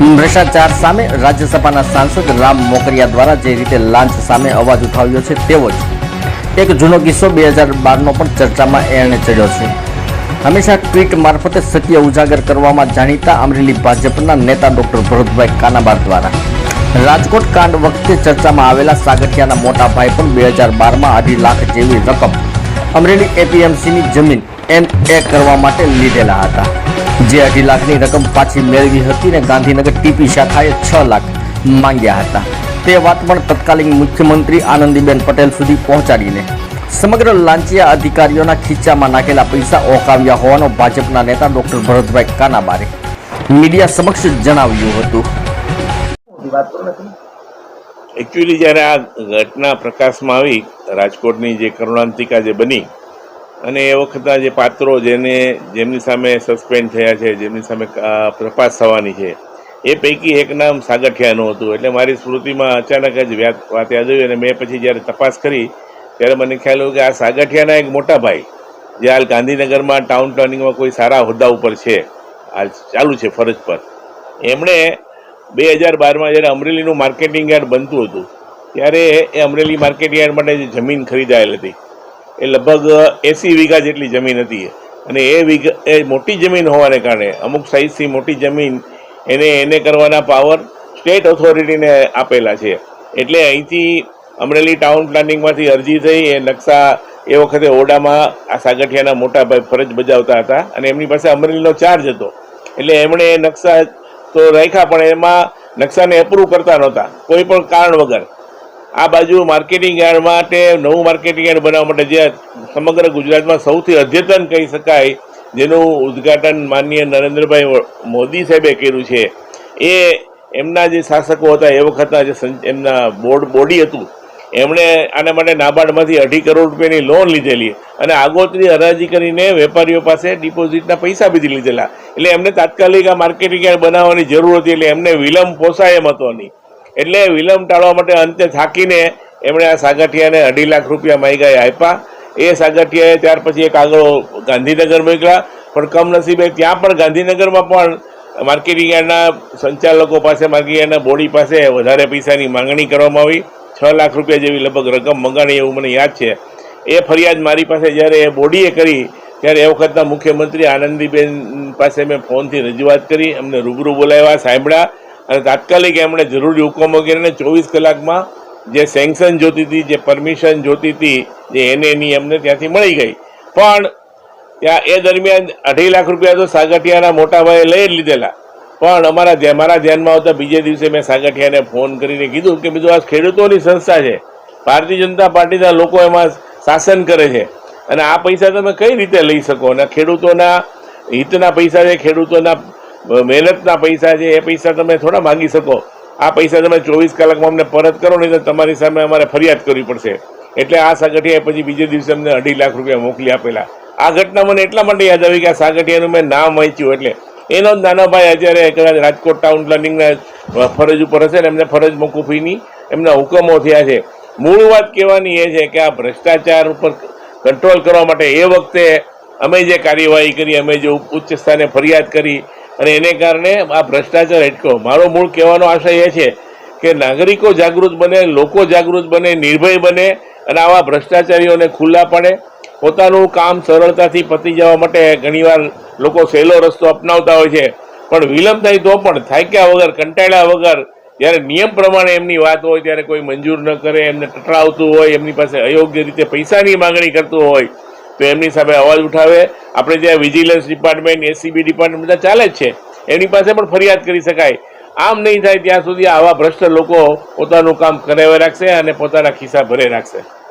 ભ્રષ્ટાચાર સામે રાજ્યસભાના સાંસદ રામ મોકરિયા દ્વારા જે રીતે લાંચ સામે અવાજ ઉઠાવ્યો છે તેવો જ એક જૂનો કિસ્સો બે હજાર બારનો પણ ચર્ચામાં એણે ચડ્યો છે. હંમેશા ટ્વીટ મારફતે સત્ય ઉજાગર કરવામાં જાણીતા અમરેલી ભાજપના નેતા ડોક્ટર ભરતભાઈ કાનાબાર દ્વારા. રાજકોટ કાંડ વખતે ચર્ચામાં આવેલા સાગઠિયાના મોટા ભાઈ પણ બે હજાર બારમાં અઢી લાખ જેવી રકમ અમરેલી એપીએમસીની જમીન એમ એ કરવા માટે લીધેલા હતા. જે અઢી લાખની રકમ પાછી મેળવી હતી ને ગાંધીનગર ટીપી શાખાએ છ લાખ માંગ્યા હતા. તે વાત પણ તત્કાલીન મુખ્યમંત્રી આનંદીબેન પટેલ સુધી પહોંચાડીને. સમગ્ર લાંચિયા અધિકારીઓના ખીચામાં નાખેલા પૈસા ઓકાવ્યા હોવાનો ભાજપના નેતા ડોક્ટર ભરતભાઈ કાનાબારે મીડિયા સમક્ષ જણાવ્યું હતું. એકચ્યુઅલી જ્યારે આ ઘટના પ્રકાશમાં આવી, રાજકોટની જે કરુણાંતિકા જે બની અને એ વખતના જે પાત્રો જેને, જેમની સામે સસ્પેન્ડ થયા છે, જેમની સામે પ્રપાસ થવાની છે, એ પૈકી એક નામ સાગઠિયાનું હતું. એટલે મારી સ્મૃતિમાં અચાનક જ વાત યાદ આવી અને મેં પછી જ્યારે તપાસ કરી, ત્યારે મને ખ્યાલ આવ્યો કે આ સાગઠિયાના એક મોટા ભાઈ, જે હાલ ગાંધીનગરમાં ટાઉન પ્લાનિંગમાં કોઈ સારા હોદ્દા ઉપર છે, હાલ ચાલુ છે ફરજ પર. એમણે બે હજાર બારમાં જ્યારે અમરેલીનું માર્કેટિંગ યાર્ડ બનતું હતું, ત્યારે એ અમરેલી માર્કેટ યાર્ડ માટે જે જમીન ખરીદાયેલ હતી એ લગભગ એસી વીઘા જેટલી જમીન હતી અને એ વીઘા, એ મોટી જમીન હોવાને કારણે, અમુક સાઇઝથી મોટી જમીન, એને એને કરવાના પાવર સ્ટેટ ઓથોરિટીને આપેલા છે. એટલે અહીંથી અમરેલી ટાઉન પ્લાનિંગમાંથી અરજી થઈ, એ નકશા એ વખતે ઓરડામાં આ સાગઠિયાના મોટા ભાઈ ફરજ બજાવતા હતા અને એમની પાસે અમરેલીનો ચાર્જ હતો. એટલે એમણે એ નકશા તો રાખ્યા, પણ એમાં નકશાને એપ્રૂવ કરતા નહોતા. કોઈ પણ કારણ વગર. આ બાજુ માર્કેટિંગ યાર્ડ માટે, નવું માર્કેટિંગ યાર્ડ બનાવવા માટે જે સમગ્ર ગુજરાતમાં સૌથી અદ્યતન કહી શકાય, જેનું ઉદ્ઘાટન માનનીય નરેન્દ્રભાઈ મોદી સાહેબે કર્યું છે, એ એમના જે શાસકો હતા, એ વખતના જે એમના બોર્ડ, બોડી હતું, એમણે આના માટે નાબાર્ડમાંથી અઢી કરોડ રૂપિયાની લોન લીધેલી અને આગોતરી હરાજી કરીને વેપારીઓ પાસે ડિપોઝિટના પૈસા બીજી લીધેલા. એટલે એમને તાત્કાલિક આ માર્કેટિંગ યાર્ડ બનાવવાની જરૂર હતી, એટલે એમને વિલંબ પોસાય એમ હતો નહીં. એટલે વિલંબ ટાળવા માટે અંતે થાકીને એમણે આ સાગઠિયાને અઢી લાખ રૂપિયા માગ્યા આપ્યા. એ સાગઠિયાએ ત્યાર પછી એક આગળ ગાંધીનગર મોકલ્યા. પણ કમનસીબે ત્યાં પણ ગાંધીનગરમાં પણ માર્કેટિંગ યાર્ડના સંચાલકો પાસે, માર્કેટિંગ યાર્ડના બોડી પાસે વધારે પૈસાની માંગણી કરવામાં આવી. છ લાખ રૂપિયા જેવી લગભગ રકમ મંગાણી એવું મને યાદ છે. એ ફરિયાદ મારી પાસે જ્યારે એ બોડીએ કરી, ત્યારે એ વખતના મુખ્યમંત્રી આનંદીબેન પાસે મેં ફોનથી રજૂઆત કરી, અમને રૂબરૂ બોલાવ્યા, સાંભળ્યા. અને તાત્કાલિક એમણે જરૂરી હુકમો કરીને ચોવીસ કલાકમાં જે સેન્કશન જોતી હતી, જે પરમિશન જોતી હતી, જે એને એની એમને ત્યાંથી મળી ગઈ. પણ ત્યાં એ દરમિયાન અઢી લાખ રૂપિયા તો સાગઠિયાના મોટા ભાઈએ લઈ જ લીધેલા. પણ અમારા મારા ધ્યાનમાં આવતા બીજે દિવસે મેં સાગઠિયાને ફોન કરીને કીધું કે બીજું આ ખેડૂતોની સંસ્થા છે. ભારતીય જનતા પાર્ટીના લોકો એમાં શાસન કરે છે. અને આ પૈસા તમે કઈ રીતે લઈ શકો? અને ખેડૂતોના હિતના પૈસા છે, ખેડૂતોના મહેનતના પૈસા છે, એ પૈસા તમે થોડા માગી શકો. આ પૈસા તમે ચોવીસ કલાકમાં અમને પરત કરો, નહીં તો તમારી સામે અમારે ફરિયાદ કરવી પડશે. એટલે આ સાગઠિયાએ પછી બીજે દિવસે અમને અઢી લાખ રૂપિયા મોકલી આપેલા. આ ઘટના મને એટલા માટે યાદ આવી કે આ સાગઠિયાનું મેં નામ વાંચ્યું, એટલે એનો જ નાનો અત્યારે કદાચ રાજકોટ ટાઉન પ્લાનિંગના ફરજ ઉપર હશે ને એમને ફરજ મોકૂફીની એમના હુકમો થયા છે. મૂળ વાત કહેવાની એ છે કે આ ભ્રષ્ટાચાર ઉપર કંટ્રોલ કરવા માટે એ વખતે અમે જે કાર્યવાહી કરી, અમે જે ઉચ્ચ સ્થાને ફરિયાદ કરી અને એને કારણે આ ભ્રષ્ટાચાર અટક્યો. મારો મૂળ કહેવાનો આશય એ છે કે નાગરિકો જાગૃત બને, લોકો જાગૃત બને, નિર્ભય બને અને આવા ભ્રષ્ટાચારીઓને ખુલ્લા પડે. પોતાનું કામ સરળતાથી પતી જવા માટે ઘણીવાર લોકો સહેલો રસ્તો અપનાવતા હોય છે. પણ વિલંબ થાય તો પણ થાક્યા વગર, કંટાળ્યા વગર, જ્યારે નિયમ પ્રમાણે એમની વાત હોય, ત્યારે કોઈ મંજૂર ન કરે, એમને ટટરાવતું હોય, એમની પાસે અયોગ્ય રીતે પૈસાની માંગણી કરતું હોય તો એમની સામે અવાજ ઉઠાવે. આપણે જ્યાં વિજિલન્સ ડિપાર્ટમેન્ટ એસીબી ડિપાર્ટમેન્ટ બધા ચાલે છે. એની પાસે પણ ફરિયાદ કરી શકાય. આમ નહીં થાય ત્યાં સુધી આવા ભ્રષ્ટ લોકો પોતાનું કામ કરાવી રાખશે અને પોતાના ખિસ્સા ભરે રાખશે.